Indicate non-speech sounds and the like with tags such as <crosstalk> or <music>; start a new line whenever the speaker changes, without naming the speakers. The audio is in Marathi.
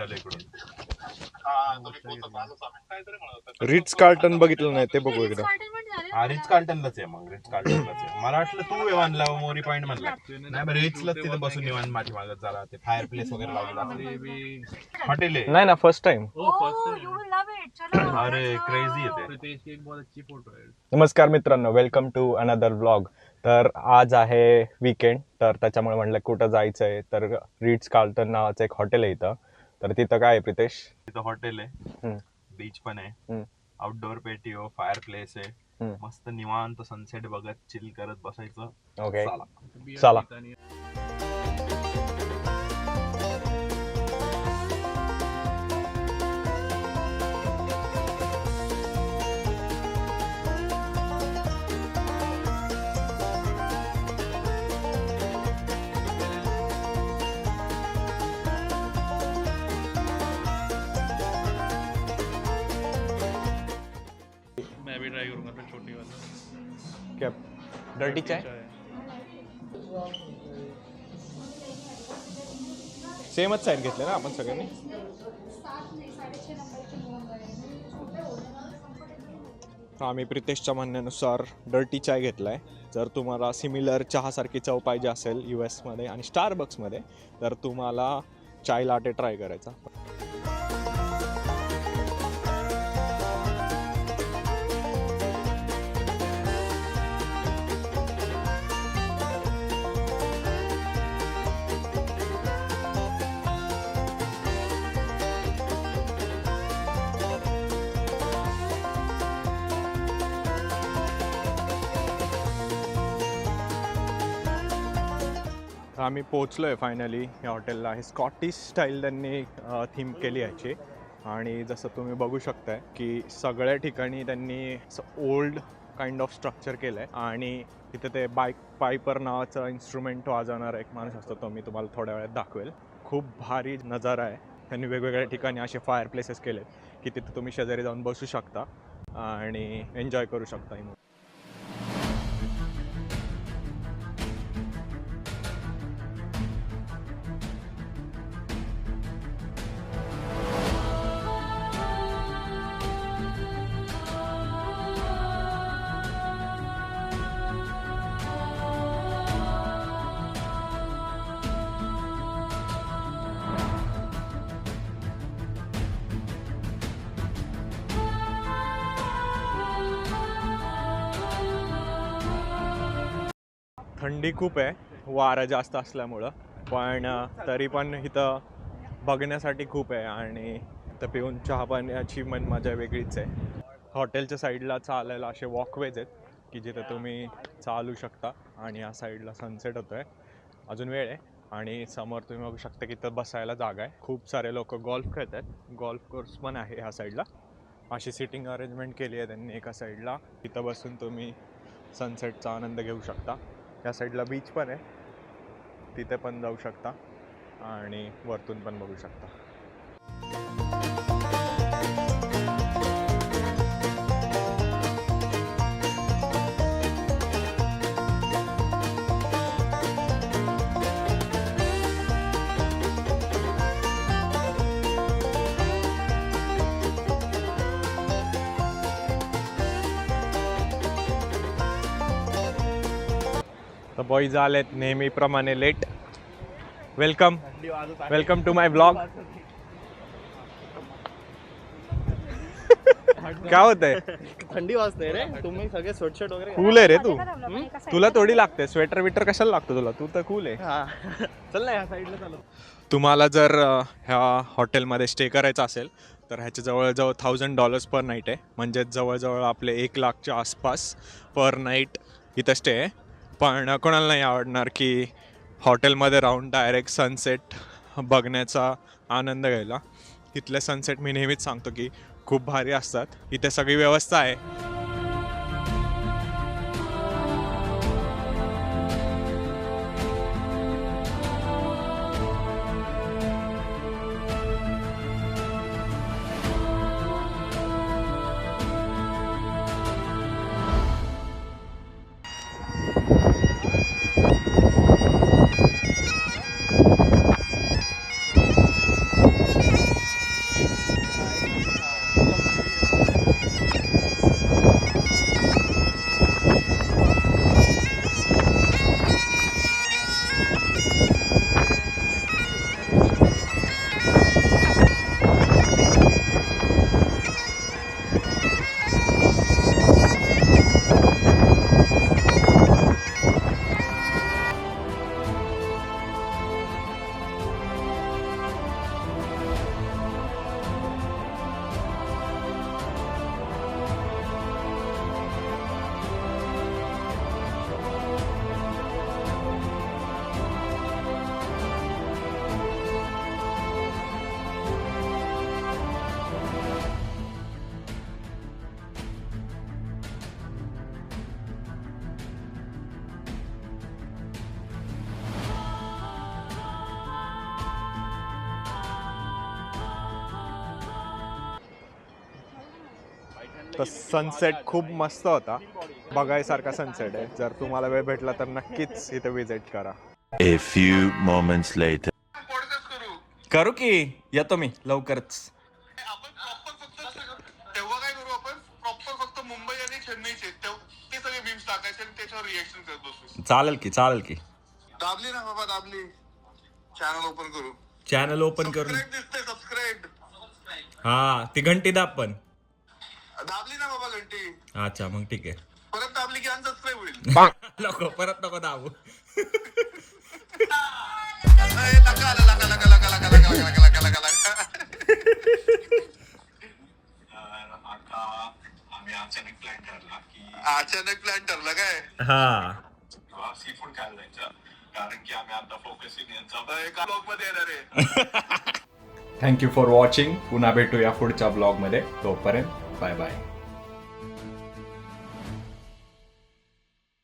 निघालो इकडून.
रिट्स कार्टन बघितलं नाही ते बघू एकदा.
हा रिच कार्टनलाच आहे मग रिच कार्टनलाच आहे. मला वाटलं तू विमानला मोरी पॉईंट म्हणला नाही रिचलाच तिथे बसून निवान माठी मागत झाला ते फायर प्लेस वगैरे लावलेला हॉटेल आहे.
नाही ना फर्स्ट टाइम
अरे क्रेझी आहे ते.
नमस्कार मित्रांनो वेलकम टू अनदर व्लॉग तर आज आहे वीकेंड तर त्याच्यामुळे म्हणलं कुठं जायचं आहे तर रिट्स कार्लटन नावाचं एक हॉटेल आहे इथं. तर तिथं काय आहे प्रितेश?
तिथं हॉटेल. आहे. बीच पण आहे.
हम्म.
आउटडोर पेटिओ फायर प्लेस आहे. मस्त निवांत सनसेट बघत चिल करत बसायचं.
ओके
चला.
क्या डर्टी चाय? सेमच साईड घेतले ना आपण सगळ्यांनी? आम्ही प्रितेशच्या म्हणण्यानुसार डर्टी चाय घेतलाय. जर तुम्हाला सिमिलर चहासारखी चव पाहिजे असेल यू एसमध्ये आणि स्टारबक्समध्ये तर तुम्हाला चाय लाटे ट्राय करायचा. आता आम्ही पोचलो आहे फायनली या हॉटेलला हे स्कॉटिश स्टाईल त्यांनी थीम केली याची. आणि जसं तुम्ही बघू शकताय की सगळ्या ठिकाणी त्यांनी ओल्ड काइंड ऑफ स्ट्रक्चर केलं आहे आणि तिथे ते बाईक पायपर नावाचं इन्स्ट्रुमेंट वाजवणारा एक माणूस असतो तो मी तुम्हाला थोड्या वेळात दाखवेल. खूप भारी नजारा आहे. त्यांनी वेगवेगळ्या ठिकाणी असे फायर प्लेसेस केले की तिथे तुम्ही शेजारी जाऊन बसू शकता आणि एन्जॉय करू शकता. इमो थंडी खूप आहे. वारं जास्त असल्यामुळं. पण तरी पण इथं बघण्यासाठी खूप आहे आणि इथं पिऊन चहा पाण्याची मन मजा वेगळीच आहे. हॉटेलच्या साईडला चालायला असे वॉकवेज आहेत की जिथे तुम्ही चालू शकता आणि या साईडला सनसेट होतो आहे अजून वेळ आहे आणि समोर तुम्ही बघू शकता की इथं बसायला जागा आहे. खूप सारे लोक गॉल्फ खेळत आहेत. गॉल्फ कोर्स पण आहे ह्या साईडला. अशी सिटिंग अरेंजमेंट केली आहे त्यांनी एका साईडला. तिथं बसून तुम्ही सनसेटचा आनंद घेऊ शकता. या साईडला बीच पण आहे. तिथे पण जाऊ शकता आणि वरतून पण बघू शकता. तर बॉईज आलेत नेहमीप्रमाणे late welcome welcome to my blog काय होतंय?
थंडी वाजते रे. तुम्ही सगळे स्वेटशर्ट वगैरे
कूल आहे रे तू. तुला थोडी लागते. स्वेटर विटर कशाला लागतो तुला? तू तर कूल आहे.
हा. <laughs> चल ना या साईडला चालू.
तुम्हाला जर ह्या हॉटेलमध्ये स्टे करायचं असेल तर ह्याचे जवळजवळ थाउजंड डॉलर्स पर नाईट आहे. म्हणजे जवळजवळ आपले एक लाखच्या आसपास पर नाईट इथं स्टे आहे. पण कोणाला नाही आवडणार की हॉटेलमध्ये राहून डायरेक्ट सनसेट बघण्याचा आनंद घ्यायला. इथले सनसेट मी नेहमीच सांगतो की खूप भारी असतात. इथे सगळी व्यवस्था आहे. तर सनसेट खूप मस्त होता. बघायसारखा सनसेट आहे. जर तुम्हाला वेळ भेटला तर नक्कीच इथे विजिट करा.
A few moments later.
करू की? येतो मी लवकरच.
आपण प्रॉपर फक्त तेव्हा काय करू आपण? प्रॉपर फक्त मुंबई आणि चेन्नईचे. ते सगळे मीम्स टाकायचे आणि त्याच्यावर रिएक्शन करत बसू.
चालेल की चालेल की.
दाबली ना बाबा दाबली. चॅनल ओपन करू.
चॅनल ओपन करून.
सबस्क्राईब दिसते सबस्क्राईब
हा ती घंटी दाब पण.
दाबली ना बाबा घंटी
अच्छा मग ठीक आहे
परत दाबली की अनसबस्क्राईब होईल
नको परत नको दाबू
अय, लका, लका, लका, लका, लका, लका, लका, लका, लका, लका.
आम्ही अचानक प्लॅन ठरला की
अचानक प्लॅन ठरला काय
हा
सी फूड खायला जायचं कारण की आम्ही आता फोकस यांचा
एका ब्लॉगमध्ये येणार आहे
थँक्यू फॉर वॉचिंग पुन्हा भेटूया पुढच्या ब्लॉगमध्ये तोपर्यंत Bye bye.